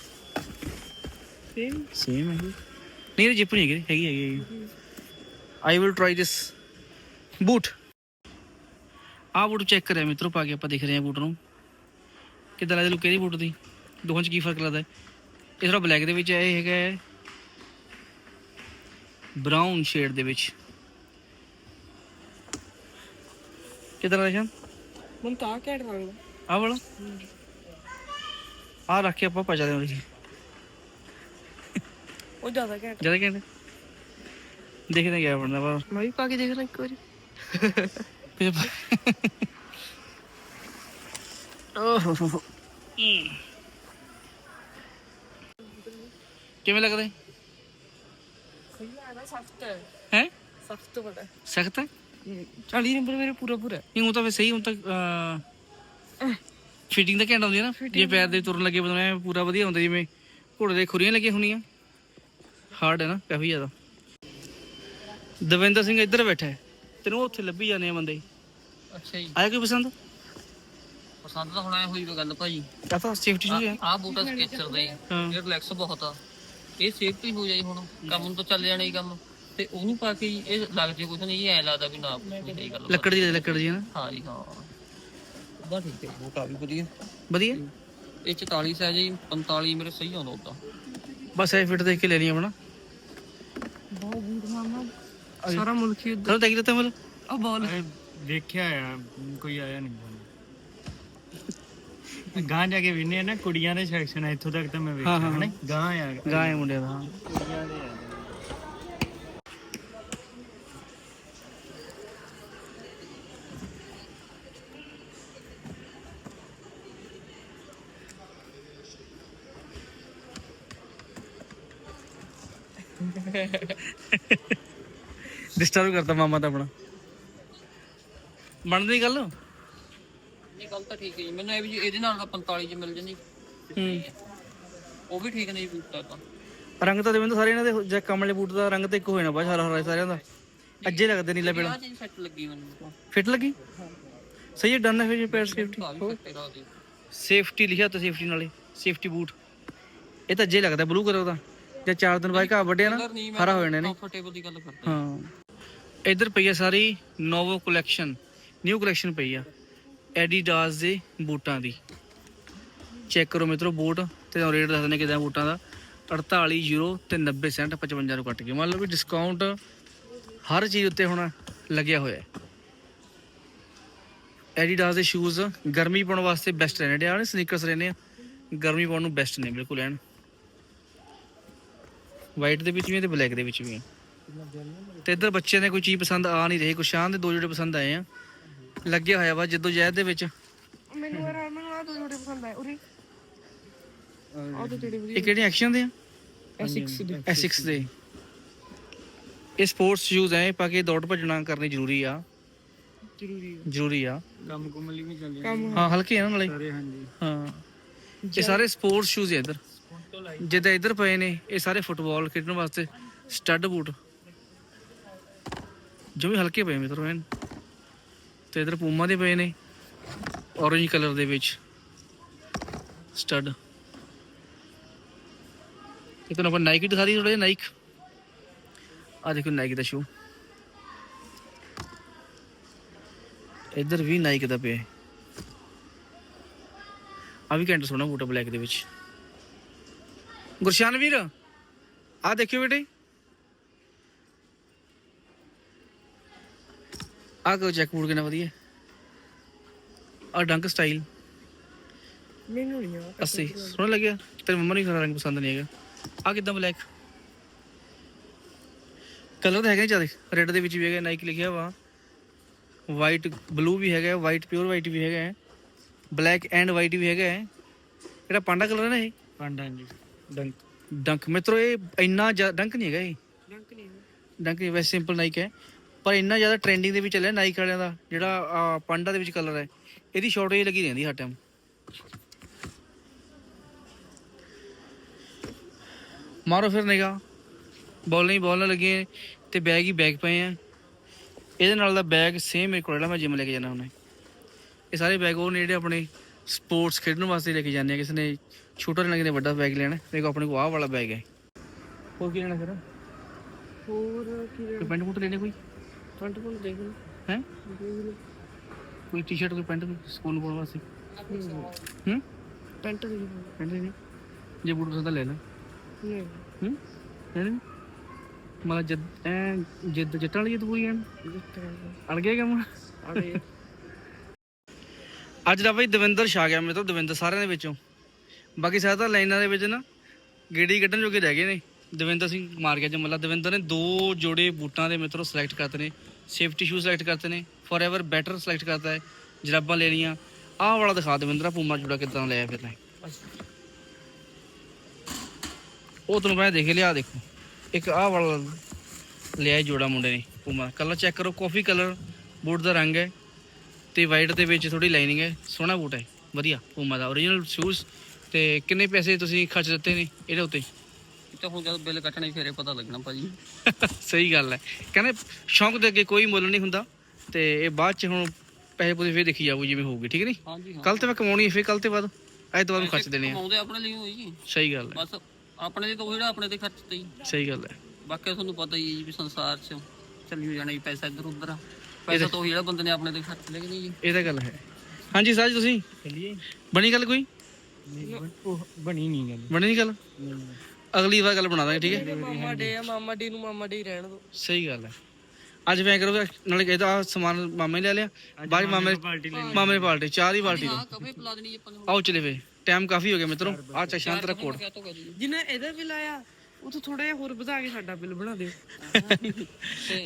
ਸੇਮ ਸੇਮ ਹੈ। ਨਹੀਂ ਇਹ ਜਿੱਪ ਨਹੀਂ ਹੈਗੀ। ਹੈਗੀ ਹੈਗੀ I will try this boot ਆਹ ਬੂਟ ਚੈੱਕ ਕਰਿਆ ਮਿੱਤਰੋ ਪਾ ਕੇ ਆਪਾਂ ਦੇਖ ਰਹੇ ਹਾਂ ਬੂਟ ਨੂੰ। ਕਿੱਦਾਂ ਲੱਗਦਾ ਲੁੱਕ ਇਹਦੀ ਬੂਟ ਦੀ? ਦੋਹਾਂ 'ਚ ਕੀ ਫ਼ਰਕ ਲੱਗਦਾ ਹੈ? ਇਹ ਥੋੜਾ ਬਲੈਕ ਦੇ ਵਿੱਚ ਹੈ ਇਹ ਹੈਗਾ ਹੈ। ਬ੍ਰਾਊਨ ਸ਼ੇਡ ਦੇ ਵਿੱਚ। ਕਿੱਦਾਂ ਸ਼ਾਨ ਮਨ ਤਾਂ ਘੈਂਟ ਲੱਗਦਾ। ਆਹ ਵਾਲਾ? ਆਹ ਰੱਖ ਕੇ ਆਪਾਂ ਪਚਾ ਦੇਵਾਂਗੇ ਉਹ ਜ਼ਿਆਦਾ ਘੈਂਟ। ਜ਼ਿਆਦਾ ਕਹਿੰਦੇ ਦੇਖਦੇ ਕਿਆ ਬਣਦਾ ਪਰ ਮੈਂ ਵੀ ਪਾ ਕੇ ਦੇਖਣਾ ਇੱਕ ਵਾਰੀ। ਫਿਰ ਓਹ। ਹੋ ਹੋ। ਕਿਵੇਂ ਲੱਗਦੇ? ਹੈ ਹੈ ਸਖਤ ਬੜਾ ਸਖਤ ਹੈ 40 ਨੰਬਰ ਮੇਰੇ ਪੂਰਾ ਪੂਰਾ ਨਹੀਂ ਉਹ ਤਾਂ ਵੈਸੇ ਸਹੀ ਹੁਣ ਤਾਂ ਫਿਟਿੰਗ ਤਾਂ ਘੈਂਟ ਆਉਂਦੀ ਹੈ ਨਾ ਜੇ ਪੈਰ ਦੇ ਤੁਰਨ ਲੱਗੇ ਬੰਦੇ ਐਂ ਪੂਰਾ ਵਧੀਆ ਹੁੰਦਾ ਜਿਵੇਂ ਘੋੜੇ ਦੇ ਖੁਰੀਆਂ ਲੱਗੀਆਂ ਹੁੰਦੀਆਂ ਹਾਰਡ ਹੈ ਨਾ ਕਾਫੀ ਜ਼ਿਆਦਾ ਦਵਿੰਦਰ ਸਿੰਘ ਇੱਧਰ ਬੈਠਾ ਹੈ ਤੈਨੂੰ ਉੱਥੇ ਲੱਭੀ ਜਾਂਦੇ ਆ ਬੰਦੇ ਅੱਛਾ ਜੀ ਆਇਆ ਕੋਈ ਪਸੰਦ ਪਸੰਦ ਤਾਂ ਹੁਣ ਐ ਹੋਈ ਵੀ ਗੱਲ ਭਾਜੀ ਕਹਤਾ ਸੇਫਟੀ ਹੈ ਆਹ ਬੂਟਾ ਸਕੇਚਰ ਦਾ ਹੀ ਹਾਂ ਇਹ ਰਿਲੈਕਸ ਬਹੁਤ ਆ ਇਹ ਸੇਫਟੀ ਹੋ ਜਾਈ ਹੁਣ ਕੰਮ ਨੂੰ ਤਾਂ ਚੱਲ ਜਾਣਾ ਹੀ ਕੰਮ। ਤੇ ਉਹਨੂੰ ਪਾ ਕੇ ਇਹ ਲੱਗ ਜੇ ਕੁਝ ਨਹੀਂ ਐ ਲੱਗਦਾ ਵੀ ਨਾ ਨਹੀਂ ਇਹ ਗੱਲ ਲੱਕੜ ਦੀ ਲੱਕੜ ਦੀ ਹੈ ਨਾ। ਹਾਂ ਜੀ ਹਾਂ। ਬਸ ਠੀਕ ਹੈ ਬੂਟਾ ਵੀ ਵਧੀਆ। ਵਧੀਆ? ਇਹ 44 ਸਾਈਜ਼ ਜੀ 45 ਮੇਰੇ ਸਹੀ ਆਉਂਦਾ ਉਦਾਂ। ਬਸ ਐ ਫਿਟ ਦੇਖ ਕੇ ਲੈ ਲਈ ਆਪਣਾ। ਬਹੁਤ ਬੂਟ ਮਾਮਾ। ਸਾਰਾ ਮੁਲਕ ਹੀ ਉੱਧਰ। ਚਲੋ ਦੇਖ ਲਿੱਤਾ ਮਤਲਬ ਆ ਬਾਲ। ਦੇਖਿਆ ਆ ਕੋਈ ਆਇਆ ਨਹੀਂ। ਗਾਂ ਜਾ ਕੇ ਵਿੰਨੇ ਨਾ ਕੁੜੀਆਂ ਦੇ ਸੈਕਸ਼ਨ ਇੱਥੋਂ ਤੱਕ ਤਾਂ ਮੈਂ ਹਾਂ, ਵੇਖਿਆ ਹਾਂ। ਹਨਾ? ਗਾਂ ਆ। ਗਾਂ ਹੈ ਮੁੰਡਿਆਂ ਦਾ ਹਾਂ। ਕੁੜੀਆਂ ਦੇ ਆ ਡਿਸਟਰਬ ਕਰਤਾ ਮਾਮਾ ਤਾਂ ਆਪਣਾ। ਬਣਦੀ ਗੱਲ? ਤਾਂ ਠੀਕ ਹੈ ਜੀ। ਮੈਨੂੰ ਇਹ ਵੀ ਇਹਦੇ ਨਾਲ ਤਾਂ 45 ਚ ਮਿਲ ਜਾਂਦੀ। ਹੂੰ। ਉਹ ਵੀ ਠੀਕ ਨਹੀਂ ਬੂਟਾ ਤਾਂ। ਰੰਗ ਤਾਂ ਦੇਵੇਂ ਸਾਰੇ ਇਹਨਾਂ ਦੇ ਜੇ ਕਮਲੇ ਬੂਟ ਦਾ ਰੰਗ ਤਾਂ ਇੱਕ ਹੋ ਜਾਣਾ ਬਾ ਹਰਾ ਹਰਾ ਸਾਰਿਆਂ ਦਾ। ਅੱਜੇ ਲੱਗਦੇ ਨੀਲਾ ਪੀਲਾ ਆਹ ਚੀਜ਼ ਸੈੱਟ ਲੱਗੀ ਮੈਨੂੰ ਫਿੱਟ ਲੱਗੀ? ਸਹੀ ਹੈ ਡਨ ਹੈ ਫਿਰ ਜੇ ਪੈਰ ਸੇਫਟੀ ਤਾਂ ਵੀ ਸੈੱਟ ਇਹਦਾ ਉਹਦੀ ਸੇਫਟੀ ਲਿਖਿਆ ਤਾਂ ਸੇਫਟੀ ਨਾਲੇ ਸੇਫਟੀ ਬੂਟ ਇਹ ਤਾਂ ਅੱਜੇ ਲੱਗਦਾ ਬਲੂ ਕਲਰ ਦਾ। ਜੇ ਚਾਰ ਦਿਨ ਬਾਅਦ ਘਾਹ ਵੱਡਿਆ ਨਾ ਹਰਾ ਹੋ ਜਾਣਾ ਨੇ। ਕੰਫਰਟੇਬਲ ਦੀ ਗੱਲ ਕਰਦਾ। ਹਾਂ। ਇਧਰ ਪਈ ਆ ਸਾਰੀ ਨੋਵੋ ਕਲੈਕਸ਼ਨ ਨਿਊ ਕਲੈਕਸ਼ਨ ਪਈ ਆ। ਐਡੀਡਾਸ ਦੇ ਬੂਟਾਂ ਦੀ। ਚੈੱਕ ਕਰੋ ਮਿੱਤਰੋ ਬੂਟ ਤੇ ਰੇਟ ਦੱਸ ਦਿੰਦੇ ਕਿਦਾਂ ਬੂਟਾਂ ਦਾ। 48 ਯੂਰੋ ਤੇ 90 ਸੈਂਟ 55 ਨੂੰ ਕੱਟ ਕੇ। ਮੰਨ ਲਓ ਵੀ ਡਿਸਕਾਊਂਟ ਹਰ ਚੀਜ਼ ਉੱਤੇ ਹੁਣ ਲੱਗਿਆ ਹੋਇਆ ਹੈ। ਐਡੀਡਾਸ ਦੇ ਸ਼ੂਜ਼ ਗਰਮੀ ਪਾਉਣ ਵਾਸਤੇ ਬੈਸਟ ਰਹਿੰਦੇ ਆ ਸਨੀਕਰਸ ਰਹਿੰਦੇ ਆ। ਗਰਮੀ ਪਾਉਣ ਨੂੰ ਬੈਸਟ ਨੇ, ਬਿਲਕੁਲ ਐਨ। ਵਾਈਟ ਦੇ ਵਿੱਚ ਵੀ ਆ ਤੇ ਬਲੈਕ ਦੇ ਵਿੱਚ ਵੀ ਆ ਤੇ ਇੱਧਰ ਬੱਚਿਆਂ ਨੇ ਕੋਈ ਚੀਜ਼ ਪਸੰਦ ਆ ਨਹੀਂ ਰਹੀ। ਕੁਛ ਆਹ ਦੇ ਦੋ ਜੋੜੇ ਪਸੰਦ ਆਏ ਆ। ਲੱਗਿਆ ਹੋਇਆ ਵਾ ਜਦੋਂ ਜਹਿਦ ਦੇ ਵਿੱਚ। ਮੈਨੂੰ ਯਾਰ ਮੈਨੂੰ ਆ ਦੋ ਜੋੜੇ ਪਸੰਦ ਆਏ ਉਰੇ। ਆ ਦੋ ਇਹ ਕਿਹੜੇ ਐਕਸ਼ਨ ਦੇ ਆ? S6 ਦੇ। S6 ਦੇ। ਇਹ ਸਪੋਰਟਸ ਸ਼ੂਜ਼ ਐ ਪਾ ਕੇ ਦੌੜ ਭੱਜਣਾ ਕਰਨੀ ਜ਼ਰੂਰੀ ਆ। ਜ਼ਰੂਰੀ ਜ਼ਰੂਰੀ ਆ। ਕੰਮ ਕੁਮਲੀ ਵੀ ਚੱਲ ਕੰਮ। ਹਾਂ ਹਲਕੇ ਆ ਨਾਲੇ। ਸਾਰੇ ਹਾਂਜੀ। ਹਾਂ। ਇਹ ਸਾਰੇ ਸਪੋਰਟਸ ਸ਼ੂਜ਼ ਐ ਇੱਧਰ। ਜਿੱਦਾਂ ਇੱਧਰ ਪਏ ਨੇ ਇਹ ਸਾਰੇ ਫੁੱਟਬਾਲ ਖੇਡਣ ਵਾਸਤੇ ਸਟੱਡ ਬੂਟ ਜੋ ਵੀ ਹਲਕੇ ਪਏ ਮਿੱਤਰੋ ਐਨ। ਤੇ ਇੱਧਰ ਪੂਮਾ ਦੇ ਪਏ ਨੇ, orange ਕਲਰ ਦੇ ਵਿੱਚ ਸਟੱਡ ਇਹ ਤੁਹਾਨੂੰ ਆਪਾਂ ਨਾਈਕ ਦਿਖਾ ਦੀ ਥੋੜਾ ਜਿਹਾ ਨਾਈਕ ਆ ਦੇਖੋ ਨਾਈਕ ਦਾ ਸ਼ੂ ਇੱਧਰ ਵੀ ਨਾਈਕ ਦਾ ਪਿਆ। ਹੈ ਆ ਵੀ ਘੰਟਾ ਸੋਹਣਾ ਬੂਟਾ ਬਲੈਕ ਦੇ ਵਿੱਚ। ਗੁਰਸ਼ਾਨ ਵੀਰ ਆ ਦੇਖਿਓ ਬੇਟੇ। ਆ ਕੋ ਚੈੱਕ ਬੂਟ ਕਿੰਨਾ ਵਧੀਆ? ਆ ਡੰਕ ਸਟਾਈਲ ਮੈਨੂੰ ਨਹੀਂ ਆ 80 ਸੋਹਣਾ ਲੱਗਿਆ। ਤੇਰੀ ਮੰਮਾ ਨੂੰ ਖਰਾ ਰੰਗ ਪਸੰਦ ਨਹੀਂ ਹੈਗਾ। ਆ ਕਿਦਾਂ ਬਲੈਕ ਕਲਰ ਤਾਂ ਹੈਗਾ ਨਹੀਂ ਜ਼ਿਆਦਾ। ਰੈੱਡ ਦੇ ਵਿੱਚ ਵੀ ਹੈਗਾ ਨਾਈਕ ਲਿਖਿਆ ਵਾ। ਵਾਈਟ ਬਲੂ ਵੀ ਹੈਗਾ ਵਾਈਟ ਪਿਓਰ ਵਾਈਟ ਵੀ ਹੈਗਾ। ਬਲੈਕ ਐਂਡ ਵਾਈਟ ਵੀ ਹੈਗਾ। ਜਿਹੜਾ ਪਾਂਡਾ ਕਲਰ ਹੈ ਨਾ ਇਹ? ਪਾਂਡਾ ਜੀ ਡੰਕ ਡੰਕ ਮਿੱਤਰੋ ਇਹ ਇੰਨਾ ਡੰਕ ਨਹੀਂ ਹੈਗਾ ਇਹ। ਡੰਕ ਨਹੀਂ ਡੰਕ ਵੈਸੇ ਸਿੰਪਲ ਨਾਈਕ ਹੈ। ਪਰ ਇੰਨਾ ਜ਼ਿਆਦਾ ਟ੍ਰੈਂਡਿੰਗ ਦੇ ਵਿੱਚ ਚੱਲਿਆ ਨਾਈਕ ਵਾਲਿਆਂ ਦਾ ਜਿਹੜਾ ਪਾਂਡਾ ਦੇ ਵਿੱਚ ਕਲਰ ਹੈ। ਇਹਦੀ ਸ਼ਾਰਟੇਜ ਲੱਗੀ ਰਹਿੰਦੀ ਹਰ ਟਾਈਮ ਮਾਰੋ ਫਿਰ ਨਿਗਾ ਬੋਲ ਨਹੀਂ ਬੋਲਣ ਲੱਗੇ ਤੇ ਬੈਗ ਹੀ ਬੈਗ ਪਏ ਆ। ਇਹਦੇ ਨਾਲ ਦਾ ਬੈਗ ਸੇਮ ਮੇਰੇ ਕੋਲ ਜਿਹੜਾ ਮੈਂ ਜਿਮ ਲੈ ਕੇ ਜਾਣਾ ਹੁਣੇ। ਇਹ ਸਾਰੇ ਬੈਗ ਉਹ ਨੇ ਜਿਹੜੇ ਆਪਣੇ ਸਪੋਰਟਸ ਖੇਡਣ ਵਾਸਤੇ ਲੈ ਕੇ ਜਾਂਦੇ ਆ। ਕਿਸੇ ਨੇ ਛੋਟਾ ਲੈਣਾ ਕਿਸੇ ਨੇ ਵੱਡਾ ਬੈਗ ਲੈਣਾ ਮੇਰੇ ਕੋਲ ਆਪਣੇ ਕੋਲ ਆਹ ਵਾਲਾ ਬੈਗ ਹੈ। ਹੋਰ ਕੀ ਲੈਣਾ ਫਿਰ? ਹੋਰ ਕੀ ਕੋਈ ਪੈਂਟ ਪੁੱਟ ਲੈਣੇ ਕੋਈ? ਫਰੰਟ ਕੋਲ ਦੇਖ ਲਓ। ਹੈ? ਕੋਈ ਟੀ-ਸ਼ਰਟ ਕੋਈ ਪੈਂਟ ਸਕੂਲ ਨੂੰ ਪਾਉਣ ਵਾਸਤੇ ਹੂੰ? ਪੈਂਟ ਦੇ ਪੈਂਟ ਲੈਣੀ ਜੇ ਬੂਟ ਪਸੰਦ ਆ ਲੈ ਲੈ। ਨਹੀਂ ਹੂੰ? ਲੈ ਲੈ ਮਤਲਬ ਜਦ ਐ ਜਿੱਦ ਜੱਟਾਂ ਵਾਲੀ ਜਿੱਦ ਪੂਰੀ ਐਨ? ਅੜ ਗਿਆ ਕੰਮ? ਗਏ। ਅੱਜ ਦਾ ਬਈ ਦਵਿੰਦਰ ਛਾ ਗਿਆ ਮੇਰੇ ਤੋਂ ਦਵਿੰਦਰ ਸਾਰਿਆਂ ਦੇ ਵਿੱਚੋਂ। ਬਾਕੀ ਸਾਰੇ ਤਾਂ ਲਾਈਨਾਂ ਦੇ ਵਿੱਚ ਨਾ ਗੇੜੀ ਕੱਢਣ ਜੋਗੇ ਰਹਿ ਗਏ ਨੇ। ਦਵਿੰਦਰ ਸਿੰਘ ਮਾਰ ਗਿਆ ਜਮਲਾ। ਦਵਿੰਦਰ ਨੇ ਦੋ ਜੋੜੇ ਬੂਟਾਂ ਦੇ ਮਿੱਤਰੋ ਸਿਲੈਕਟ ਕਰਤੇ ਨੇ। ਸੇਫਟੀ ਸ਼ੂ ਸਿਲੈਕਟ ਕਰਤੇ ਨੇ ਫੋਰਐਵਰ ਬੈਟਰ ਸਿਲੈਕਟ ਕਰਤਾ ਹੈ, ਜਰਾਬਾਂ ਲੈ ਲਈਆਂ ਆਹ ਵਾਲਾ ਦਿਖਾ ਦਵਿੰਦਰ ਆ ਪੂਮਾ ਜੋੜਾ ਕਿਦਾਂ ਲਿਆ ਫਿਰ ਨੇ ਉਹ ਤੁਹਾਨੂੰ ਮੈਂ ਦੇਖ ਲਿਆ ਦੇਖੋ। ਇੱਕ ਆਹ ਵਾਲਾ ਲਿਆ ਜੋੜਾ ਮੁੰਡੇ ਨੇ, ਪੂਮਾ। ਕਲਰ ਚੈੱਕ ਕਰੋ ਕਾਫੀ ਕਲਰ ਬੂਟ ਦਾ ਰੰਗ ਹੈ ਤੇ ਵਾਈਟ ਦੇ ਵਿੱਚ ਥੋੜੀ ਲਾਈਨਿੰਗ ਹੈ, ਸੋਹਣਾ ਬੂਟ ਹੈ, ਵਧੀਆ, ਪੂਮਾ ਦਾ। origignal ਸ਼ੂਜ਼ ਤੇ ਕਿੰਨੇ ਪੈਸੇ ਤੁਸੀਂ ਖਰਚ ਦਿੱਤੇ ਨੇ, ਇਹਦੇ ਉੱਤੇ? ਤਾਂ ਹੁਣ ਜਦ ਬਿੱਲ ਕੱਟਣੇ ਫੇਰੇ ਪਤਾ ਲੱਗਣਾ ਭਾਜੀ। ਸਹੀ ਗੱਲ ਹੈ। ਕਹਿੰਦੇ ਸ਼ੌਂਕ ਦੇ ਅੱਗੇ ਕੋਈ ਮੁੱਲ ਨਹੀਂ ਹੁੰਦਾ ਤੇ ਇਹ ਬਾਅਦ ਚ ਹੁਣ ਪੈਸੇ ਪੂਸੇ ਫੇਰ ਦੇਖੀ ਜਾਊ ਜਿਵੇਂ ਹੋਊਗੀ ਠੀਕ ਨਹੀਂ ਹਾਂਜੀ ਹਾਂ। ਕੱਲ ਤੇ ਮੈਂ ਕਮਾਉਣੀ ਹੈ ਫੇਰ ਕੱਲ ਤੇ ਬਾਅਦ। ਅੱਜ ਤੋਂ ਬਾਅਦ ਖਰਚ ਦੇਣੇ ਆ। ਕਮਾਉਂਦੇ ਆਪਣੇ ਲਈ ਹੋਈ ਜੀ। ਸਹੀ ਗੱਲ ਹੈ। ਬਸ ਆਪਣੇ ਲਈ ਤਾਂ ਉਹ ਜਿਹੜਾ ਆਪਣੇ ਤੇ ਖਰਚ ਤੇ ਹੀ। ਸਹੀ ਗੱਲ ਹੈ। ਬਾਕੀ ਤੁਹਾਨੂੰ ਪਤਾ ਹੀ ਹੈ ਜੀ ਵੀ ਸੰਸਾਰ 'ਚ ਚੱਲੀ ਹੋ ਜਾਣਾ ਜੀ ਪੈਸਾ ਇੱਧਰ ਉੱਧਰ ਆ। ਪੈਸਾ ਤਾਂ ਉਹ ਜਿਹੜਾ ਬੰਦੇ ਨੇ ਆਪਣੇ ਤੇ ਖਰਚ ਲਿਆ ਕਿ ਨਹੀਂ ਜੀ। ਇਹ ਤਾਂ ਗੱਲ ਹੈ। ਹਾਂਜੀ ਸਾਜ ਤੁਸੀਂ? ਬਣੀ ਗੱਲ ਕੋਈ? ਬਣੀ ਨਹੀਂ ਗੱਲ। ਬਣੀ ਨਹੀਂ ਗੱਲ? ਅਗਲੀ ਵਾਰ ਗੱਲ ਬਣਾ ਦਾਂਗੇ ਠੀਕ ਹੈ? ਮਾਮਾ ਡੇ ਆ ਮਾਮਾ ਡੇ ਨੂੰ ਮਾਮਾ ਡੇ ਹੀ ਰਹਿਣ ਦੋ ਸਹੀ ਗੱਲ ਹੈ। ਅੱਜ ਮੈਂ ਕਰੂੰਗਾ ਨਾਲੇ ਇਹਦਾ ਆਹ ਸਮਾਨ ਮਾਮੇ ਨੇ ਲੈ ਲਿਆ। ਬਾਅਦ 'ਚ ਮਾਮੇ ਮਾਮੇ ਦੀ ਪਾਰਟੀ ਚਾਰ ਹੀ ਪਾਰਟੀ ਦੋ ਹਾਂ ਕਵੇ ਪਲਾ ਦੇਣੀ ਜੀ ਆਪਾਂ ਨੂੰ। ਆਓ ਚਲੇ ਵੇ ਟਾਈਮ ਕਾਫੀ ਹੋ ਗਿਆ ਮਿੱਤਰੋ। ਆ ਚਾ ਸ਼ਾਂਤ ਕਰੀ ਜਿਹਨੇ ਇਹਦਾ ਬਿੱਲ ਆਇਆ ਉਹ ਤੋਂ ਥੋੜਾ ਜਿਹਾ ਹੋਰ ਵਧਾ ਕੇ ਸਾਡਾ ਬਿੱਲ ਬਣਾ ਦਿਓ।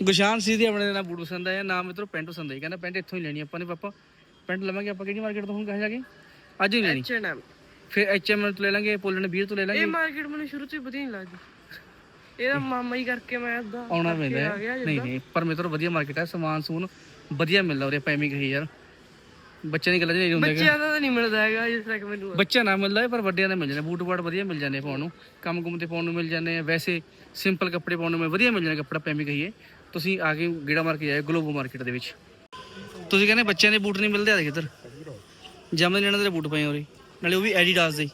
ਗੁਸ਼ਾਨ ਸੀ ਦੀ ਆਪਣੇ ਦੇ ਨਾਲ ਬੂਟ ਪਸੰਦ ਆਇਆ ਨਾ ਮਿੱਤਰੋ ਪੈਂਟ ਪਸੰਦ ਆਈ। ਕਹਿੰਦਾ ਪੈਂਟ ਇੱਥੋਂ ਹੀ ਲੈਣੀ ਆਪਾਂ ਨੇ ਪਾਪਾ ਪੈਂਟ ਲਵਾਂਗੇ ਆਪਾਂ ਕਿਹੜੀ ਮਾਰਕੀਟ ਤੋਂ ਹੁਣ ਕਹਾਂ ਜਾ ਕੇ? ਅੱਜ ਹੀ ਲੈਣੀ। ਐਚਐਨਐਮ ਫਿਰ ਐਚਐਮ ਤੋਂ ਲੈ ਲਾਂਗੇ ਪੋਲਨ 20 ਤੋਂ ਲੈ ਇਹ ਲਾਂਗੇ ਮਾਰਕੀਟ ਮੈਨੂੰ ਸ਼ੁਰੂ ਤੋਂ ਹੀ ਵਧੀਆ ਨਹੀਂ ਲੱਗਦੀ। ਇਹਦਾ ਮਾਮਾ ਹੀ ਕਰਕੇ ਮੈਂ ਏਦਾਂ ਆਉਣਾ ਪੈਂਦਾ ਹੈ। ਨਹੀਂ ਨਹੀਂ ਪਰ ਮਿੱਤਰੋ ਵਧੀਆ ਮਾਰਕੀਟ ਹੈ ਸਮਾਨ ਸਮੂਨ ਵਧੀਆ ਮਿਲਦਾ ਉਰੇ ਆਪਾਂ ਐਵੇਂ ਕਹੀ ਯਾਰ। ਬੱਚਿਆਂ ਦੀ ਗੱਲਾਂ ਨਹੀਂ ਹੁੰਦੇ ਬੱਚਿਆਂ ਦਾ ਤਾਂ ਨਹੀਂ ਮਿਲਦਾ ਹੈਗਾ ਜਿਸ ਤਰ੍ਹਾਂ ਕਿ ਮੈਨੂੰ ਬੱਚਾ ਨਾ ਮਿਲਦਾ ਹੈ, ਪਰ ਵੱਡਿਆਂ ਦੇ ਮਿਲ ਜਾਂਦੇ ਬੂਟ ਬਾਟ ਵਧੀਆ ਮਿਲ ਜਾਂਦੇ ਪਾਉਣ ਨੂੰ। ਕੰਮ ਕੁੰਮ ਤੇ ਪਾਉਣ ਨੂੰ ਮਿਲ ਜਾਂਦੇ ਆ। ਵੈਸੇ ਸਿੰਪਲ ਕੱਪੜੇ ਪਾਉਣ ਨੂੰ ਮੈਂ ਵਧੀਆ ਮਿਲ ਜਾਂਦੇ ਕੱਪੜਾ ਪੈਵੇਂ ਕਹੀਏ। ਤੁਸੀਂ ਆ ਕੇ ਗੇੜਾ ਮਾਰ ਕੇ ਜਾਏ ਗਲੋਬੋ ਮਾਰਕੀਟ ਦੇ ਵਿੱਚ। ਤੁਸੀਂ ਕਹਿੰਦੇ ਬੱਚਿਆਂ ਦੇ ਬੂਟ ਨਹੀਂ ਮਿਲਦੇ ਆ ਦੇਖ ਇੱਧਰ। ਜਮਨ ਲੈਣਾ ਦੇ ਬੂਟ ਪਏ ਹੋਰੇ ਨਾਲੇ ਉਹ ਵੀ ਐਡੀਡਾਸ ਦੇ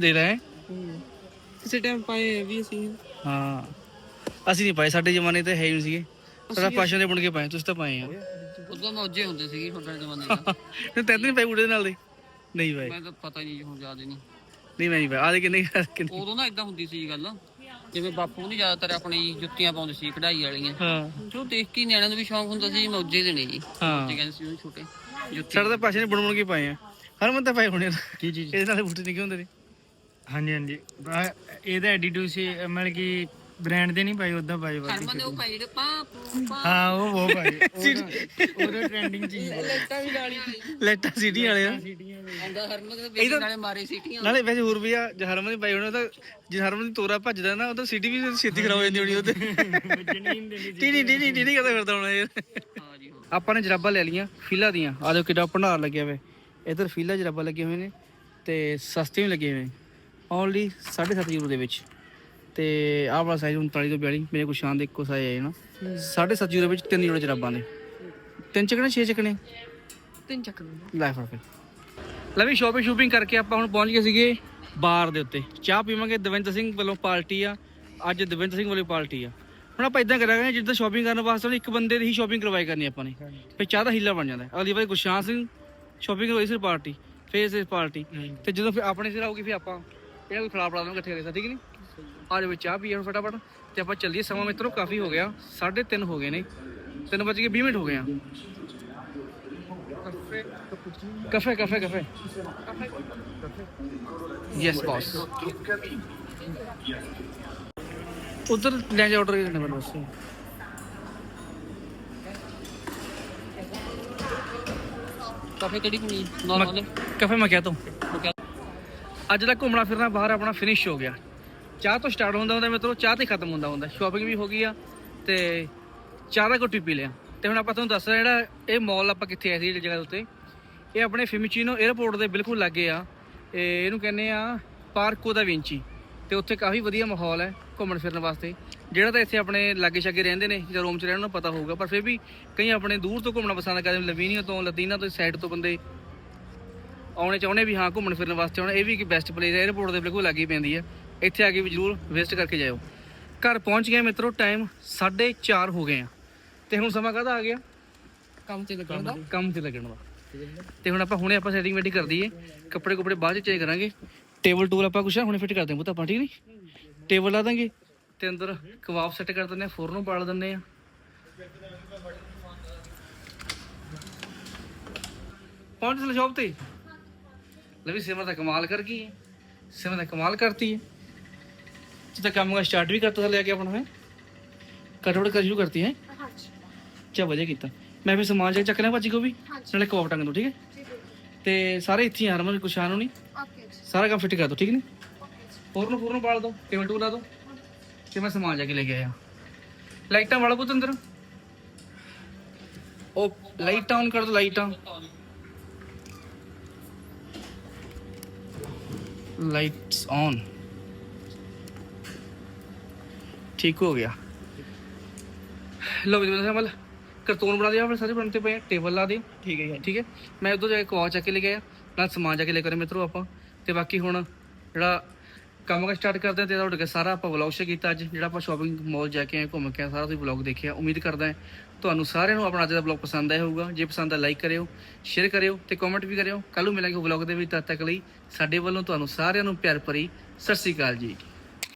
ਦੇ ਰਹੇ ਕਿਸੇ ਟਾਈਮ ਪਾਏ ਵੀ ਅਸੀਂ। ਹਾਂ। ਅਸੀਂ ਨਹੀਂ ਪਾਏ ਸਾਡੇ ਜ਼ਮਾਨੇ ਤੇ ਹੈ ਹੀ ਨਹੀਂ ਸੀਗੇ। ਸਾਡਾ ਪਾਸ਼ਾ ਦੇ ਬੁਣ ਕੇ ਪਾਏ ਤੁਸੀਂ ਤਾਂ ਪਾਏ ਆ। ਉਦੋਂ ਮੌਜੇ ਹੁੰਦੇ ਸੀ ਤੁਹਾਡੇ ਜ਼ਮਾਨੇ ਦਾ ਤੇ ਤੈਨੂੰ ਨਹੀਂ ਬੂਟ ਦੇ ਨਾਲ ਦੇ। ਨਹੀਂ ਪਾਏ। ਮੈਂ ਤਾਂ ਪਤਾ ਹੀ ਨਹੀਂ ਜੀ ਹੁਣ ਯਾਦ ਨਹੀਂ। ਨਹੀਂ ਮੈਂ ਨਹੀਂ ਪਾਏ ਆ ਦੇ ਕਿੰਨੇ ਕਿੰਨੇ ਉਦੋਂ ਨਾ ਇਦਾਂ ਹੁੰਦੀ ਸੀ ਗੱਲ। ਜਿਵੇਂ ਬਾਪੂ ਨਹੀਂ ਜ਼ਿਆਦਾਤਰ ਆਪਣੀ ਜੁੱਤੀਆਂ ਪਾਉਂਦੇ ਸੀ ਕਢਾਈ ਵਾਲੀਆਂ। ਹਾਂ। ਜੋ ਦੇਖ ਕੇ ਹੀ ਨਿਆਣਿਆਂ ਨੂੰ ਵੀ ਸ਼ੌਂਕ ਹੁੰਦਾ ਸੀ ਮੌਜੇ ਦੇਣੇ ਜੀ। ਹਾਂ। ਕਹਿੰਦੇ ਸੀ ਉਹ ਛੋਟੇ ਜੁੱਤੀ। ਸਾਡੇ ਤਾਂ ਪਾਸ਼ਾ ਨੇ ਬੁਣ ਬੁਣ ਕੇ ਪਾਏ ਆ। ਹਰਮਨ ਤਾਂ ਪਾਏ ਹੋਣੇ ਆ। ਕੀ ਜੀ ਇਹਦੇ ਨਾਲ ਬੂਟ ਨਹੀਂ ਹੁੰਦੇ ਨੇ। ਹਾਂਜੀ ਹਾਂਜੀ। ਆਹ ਇਹਦਾ ਐਡੀਟਿਊਡ ਸੀ ਮਤਲਬ ਕਿ ਬ੍ਰਾਂਡ ਦੇ ਨਹੀਂ ਪਾਈ ਉਦਾਂ ਪਾਈ ਬਾਕੀ ਹਰਮਨ ਦੇ ਉਹ ਪਾਈ ਜਿਹੜੇ ਪਾ ਪਾ ਹਾਂ ਉਹ ਉਹ ਪਾਈ ਉਹਦਾ ਟ੍ਰੈਂਡਿੰਗ ਚੀਜ਼ ਹੈ। ਲੈਟਾ ਸਿਟੀ ਵਾਲੇ ਆ। ਆਉਂਦਾ ਹਰਮਨ ਦੇ ਬੇਟੀ ਨਾਲੇ ਮਾਰੇ ਸੀਟੀਆਂ। ਨਾਲੇ ਵੈਸੇ ਹੋਰ ਵੀ ਆ ਜੇ ਹਰਮਨ ਦੀ ਪਾਈ ਹੋਣੇ ਤਾਂ ਜੇ ਹਰਮਨ ਦੀ ਤੋਰਾ ਭੱਜਦਾ ਨਾ ਉਹ ਤਾਂ ਸਿਟੀ ਵੀ ਛੇਤੀ ਖਰਾਬ ਹੋ ਜਾਂਦੀ ਹੋਣੀ ਉਹਦੇ ਵੱਜਣੀ ਨਹੀਂ ਦੇਣੀ ਟੀਨੀ ਟੀਨੀ ਟੀਨੀ ਕਰਦਾ ਫਿਰਦਾ ਹੋਣਾ ਯਾਰ। ਹਾਂ ਜੀ ਹਾਂ। ਆਪਾਂ ਨੇ ਜਰਾਬਾਂ ਲੈ ਲੀਆਂ ਫੀਲਾ ਦੀਆਂ। ਆ ਦੇਖੋ ਕਿੱਡਾ ਭੰਡਾਰ ਲੱਗਿਆ ਹੋਇਆ ਇਧਰ ਫੀਲਾ ਜਰਾਬਾਂ ਲੱਗੇ ਹੋਏ ਨੇ ਤੇ ਸਸਤੇ ਵੀ ਲੱਗੇ ਹੋਏ ਨੇ। ਓਨਲੀ 7.5 ਯੂਰੋ ਦੇ ਵਿੱਚ। ਤੇ ਆਹ ਵਾਲਾ ਸਾਈਜ਼ 39 ਤੋਂ 42 ਮੇਰੇ ਕੋਲ ਸ਼ਾਨ ਦੇ ਇੱਕੋ ਸਾਈਜ਼ ਹੈ ਨਾ। 7.5 ਯੂਰੋ ਵਿੱਚ ਤਿੰਨ ਜੋੜੇ ਜਰਾਬਾਂ ਨੇ ਤਿੰਨ ਚੱਕਣੇ ਛੇ ਚੱਕਣੇ? ਤਿੰਨ ਚੱਕ ਲੂੰਗਾ ਲੈ ਫੜ ਫਿਰ। ਲੈ ਵੀ ਸ਼ਾਪਿੰਗ ਸ਼ੂਪਿੰਗ ਕਰਕੇ ਆਪਾਂ ਹੁਣ ਪਹੁੰਚ ਗਏ ਸੀਗੇ ਬਾਰ ਦੇ ਉੱਤੇ। ਚਾਹ ਪੀਵਾਂਗੇ ਦਵਿੰਦਰ ਸਿੰਘ ਵੱਲੋਂ ਪਾਰਟੀ ਆ। ਅੱਜ ਦਵਿੰਦਰ ਸਿੰਘ ਵੱਲੋਂ ਪਾਰਟੀ ਆ। ਹੁਣ ਆਪਾਂ ਇਦਾਂ ਕਰਾਂਗੇ ਜਿੱਦਾਂ ਸ਼ਾਪਿੰਗ ਕਰਨ ਵਾਸਤੇ ਇੱਕ ਬੰਦੇ ਦੀ ਹੀ ਸ਼ਾਪਿੰਗ ਕਰਵਾਈ ਕਰਨੀ ਆਪਾਂ ਨੇ। ਫਿਰ ਚਾਹ ਦਾ ਹੀਲਾ ਬਣ ਜਾਂਦਾ। ਅਗਲੀ ਵਾਰ ਗੁਸ਼ਾਨ ਸਿੰਘ ਸ਼ਾਪਿੰਗ ਕਰਵਾਈ ਸੀ ਪਾਰਟੀ ਫੇਰ ਇਸ ਪਾਰਟੀ। ਤੇ ਜਦੋਂ ਫਿਰ ਆਪਣੇ ਸਿਰ ਆਊਗੀ ਫਿਰ ਆਪਾਂ ਇਹਨਾਂ ਕੋਈ ਖਿਲਾਫ ਪੜਾ ਦਾਂਗੇ ਇਕੱਠੇ ਕਰੇ ਠੀਕ ਨਹੀਂ? ਆ ਜਾਓ ਚਾਹ ਪੀਏ ਹੁਣ ਫਟਾਫਟ। ਤੇ ਆਪਾਂ ਚੱਲੀਏ ਸਮਾਂ ਮਿੱਤਰੋ ਕਾਫੀ ਹੋ ਗਿਆ। 3:30 ਹੋ ਗਏ ਨੇ। 3 ਵਜੇ ਕੇ 20 ਮਿੰਟ ਹੋ ਗਏ ਆ। ਕਫੇ ਕਫੇ ਕਫੇ। ਯੈਸ ਬੌਸ ਉਧਰ ਲੈ ਜਾ ਆਰਡਰ ਕਰਨਾ ਮੈਨੂੰ ਬਸ ਕਾਫੇ ਕਿਹੜੀ ਪਣੀ ਨਾਰਮਲ ਕਫੇ ਮੈਂ ਕਿਹਾ ਤੋਂ। ਅੱਜ ਦਾ ਘੁੰਮਣਾ ਫਿਰਨਾ ਬਾਹਰ ਆਪਣਾ ਫਿਨਿਸ਼ ਹੋ ਗਿਆ। ਚਾਹ ਤੋਂ ਸਟਾਰਟ ਹੁੰਦਾ ਹੁੰਦਾ, ਮਿੱਤਰੋ, ਚਾਹ ਤੇ ਖਤਮ ਹੁੰਦਾ ਹੁੰਦਾ। ਸ਼ਾਪਿੰਗ ਵੀ ਹੋ ਗਈ ਆ ਤੇ ਚਾਹ ਦਾ ਘੁੱਟੀ ਪੀ ਲਿਆ। ਤੇ ਹੁਣ ਆਪਾਂ ਤੁਹਾਨੂੰ ਦੱਸ ਰਿਹਾ ਜਿਹੜਾ ਇਹ ਮਾਲ ਆਪਾਂ ਕਿੱਥੇ ਆਏ ਸੀ, ਜਿਹੜੀ ਜਗ੍ਹਾ ਦੇ ਉੱਤੇ, ਇਹ ਆਪਣੇ ਫਿਮਚੀਨੋ 에ਅਰਪੋਰਟ ਦੇ ਬਿਲਕੁਲ ਲਾਗੇ ਆ। ਇਹ ਇਹਨੂੰ ਕਹਿੰਦੇ ਆ ਪਾਰਕੋ ਦਾ ਵਿੰਚੀ। ਤੇ ਉੱਥੇ ਕਾਫੀ ਵਧੀਆ ਮਾਹੌਲ ਹੈ ਘੁੰਮਣ ਫਿਰਨ ਵਾਸਤੇ। ਜਿਹੜਾ ਤਾਂ ਇੱਥੇ ਆਪਣੇ ਲਾਗੇ ਛਾਗੇ ਰਹਿੰਦੇ ਨੇ, ਜਾਂ ਰੋਮ 'ਚ ਰਹਿਣ ਨੂੰ ਪਤਾ ਹੋਊਗਾ, ਪਰ ਫਿਰ ਵੀ ਕਈ ਆਪਣੇ ਦੂਰ ਤੋਂ ਘੁੰਮਣਾ ਪਸੰਦ ਕਰਦੇ ਨੇ, ਲਵੀਨੀਆ ਤੋਂ ਲਦੀਨਾ ਤੋਂ ਸਾਈਡ ਤੋਂ ਬੰਦੇ ਆਉਣੇ ਚਾਹੁੰਦੇ ਵੀ ਹਾਂ, ਘੁੰਮਣ ਫਿਰਨ ਵਾਸਤੇ ਆਉਣਾ। ਇਹ ਵੀ ਇੱਕ ਬੈਸਟ ਪਲੇਸ ਹੈ 에ਅਰਪੋਰਟ ਦੇ ਬਿਲਕੁਲ ਲਾਗੇ ਹੀ ਪੈਂਦੀ ਆ ਇੱਥੇ ਆ ਕੇ ਵੀ ਜਰੂਰ ਵਿਜ਼ਿਟ ਕਰਕੇ ਜਾਇਓ। ਘਰ ਪਹੁੰਚ ਗਏ ਮਿੱਤਰੋ ਟਾਈਮ 4:30 ਹੋ ਗਏ ਆ। ਤੇ ਹੁਣ ਸਮਾਂ ਕਾਹਦਾ ਆ ਗਿਆ? ਕੰਮ ਤੇ ਲੱਗਣ ਦਾ। ਕੰਮ ਤੇ ਲੱਗਣ ਦਾ। ਤੇ ਹੁਣ ਆਪਾਂ ਹੁਣੇ ਆਪਾਂ ਸੈਟਿੰਗ ਵੈਟਿੰਗ ਕਰ ਦਈਏ। ਕੱਪੜੇ ਕੁਪੜੇ ਬਾਅਦ ਚ ਚੇਂਜ ਕਰਾਂਗੇ। ਟੇਬਲ ਟੂਲ ਆਪਾਂ ਕੁਛ ਹੁਣੇ ਫਿੱਟ ਕਰ ਪੁੱਤ ਆਪਾਂ ਠੀਕ ਨਹੀਂ? ਟੇਬਲ ਲਾ ਦਾਂਗੇ। ਤੇ ਅੰਦਰ ਕਬਾਬ ਸੈੱਟ ਕਰ ਦਿੰਦੇ ਆ ਫੁਰਨ ਨੂੰ ਬਾਲ ਦਿੰਦੇ ਆ। ਪਹੁੰਚ ਚਲੇ ਸ਼ੌਪ ਤੇ? ਲੈ ਵੀ ਸਿਮਰ ਦਾ ਕਮਾਲ ਕਰ ਗਈ ਹੈ। ਸਿਮਰ ਦਾ ਕਮਾਲ ਕਰਤੀ ਹੈ। ਜਿੱਦਾਂ ਕੰਮ ਦਾ ਸਟਾਰਟ ਵੀ ਕਰਤਾ ਲੈ ਕੇ ਆਪਣਾ ਹੈ। ਕਟਵੜ ਕਰ ਸ਼ੁਰੂ ਕਰਤੀ ਹੈ। ਹਾਂਜੀ। ਚਾ ਵਧੀਆ ਕੀਤਾ। ਮੈਂ ਫਿਰ ਸਮਾਨ ਜਾ ਚੱਕ ਲਿਆ ਭਾਜੀ ਕੋ ਵੀ। ਨਾਲੇ ਕਬਾਬ ਟੰਗ ਦੋ ਠੀਕ ਹੈ? ਹੈ ਤੇ ਸਾਰੇ ਇੱਥੇ ਆ ਹਰਮਨ ਕੁਛਾਨ ਨੂੰ ਨਹੀਂ? ਓਕੇ ਸਾਰਾ ਕੰਮ ਫਿੱਟ ਕਰ ਦੋ ਠੀਕ ਨੇ ਹੋਰ ਨੂੰ ਹੋਰ ਨੂੰ ਬਾਲ ਦੋ ਟੇਬਲ ਟੂ ਲਾ ਦੋ ਤੇ ਮੈਂ ਸਮਾਨ ਜਾ ਕੇ ਲੈ ਕੇ ਆਇਆ। ਲਾਈਟਾਂ ਵਾਲਾ ਪੁੱਤ ਅੰਦਰ। ਉਹ ਲਾਈਟਾਂ ਔਨ ਕਰ ਦੋ ਲਾਈਟਾਂ। ਲਾਈਟਸ ਔਨ ਠੀਕ ਹੋ ਗਿਆ। ਲੋ ਵੀ ਤੁਸੀਂ ਮਲ ਕਰਤੂਨ ਬਣਾ ਦਿਆ ਆਪਣੇ ਸਾਰੇ ਬਣਤੇ ਪਏ ਟੇਬਲ ਲਾ ਦਿਓ। ਠੀਕ ਹੈ ਠੀਕ ਹੈ। ਮੈਂ ਉਦੋਂ ਜਾ ਕੇ ਕਵਾ ਚੱਕ ਕੇ ਲੈ ਗਿਆ ਨਾਲ ਸਮਾਨ ਜਾ ਕੇ ਲੈ ਕਰੇ ਮਿੱਤਰੋ ਆਪਾਂ। ਤੇ ਬਾਕੀ ਹੁਣ ਜਿਹੜਾ ਕੰਮ ਕਾ ਸਟਾਰਟ ਕਰਦੇ ਹਾਂ ਤੇ ਤੁਹਾਡੇ ਕੇ ਸਾਰਾ ਆਪਾਂ ਵਲੌਗ ਸ਼ੇਅਰ ਕੀਤਾ ਅੱਜ। ਜਿਹੜਾ ਆਪਾਂ ਸ਼ਾਪਿੰਗ ਮਾਲ ਜਾ ਕੇ ਆਏ ਘੁੰਮ ਕੇ ਆਏ, ਸਾਰਾ ਤੁਸੀਂ ਵਲੌਗ ਦੇਖਿਆ। ਉਮੀਦ ਕਰਦਾ ਹਾਂ ਤੁਹਾਨੂੰ ਸਾਰਿਆਂ ਨੂੰ ਆਪਣਾ ਅੱਜ ਦਾ ਵਲੌਗ ਪਸੰਦ ਆਇਆ ਹੋਊਗਾ। ਜੇ ਪਸੰਦ ਆ ਲਾਈਕ ਕਰਿਓ ਸ਼ੇਅਰ ਕਰਿਓ ਤੇ ਕਮੈਂਟ ਵੀ ਕਰਿਓ। ਕੱਲ ਨੂੰ ਮਿਲਾਂਗੇ ਵਲੌਗ ਦੇ ਵਿੱਚ। ਤਦ ਤੱਕ ਲਈ ਸਾਡੇ ਵੱਲੋਂ ਤੁਹਾਨੂੰ ਸਾਰਿਆਂ ਨੂੰ ਪਿਆਰ ਭਰੀ ਸਤਿ ਸ੍ਰੀ ਅਕਾਲ ਜੀ।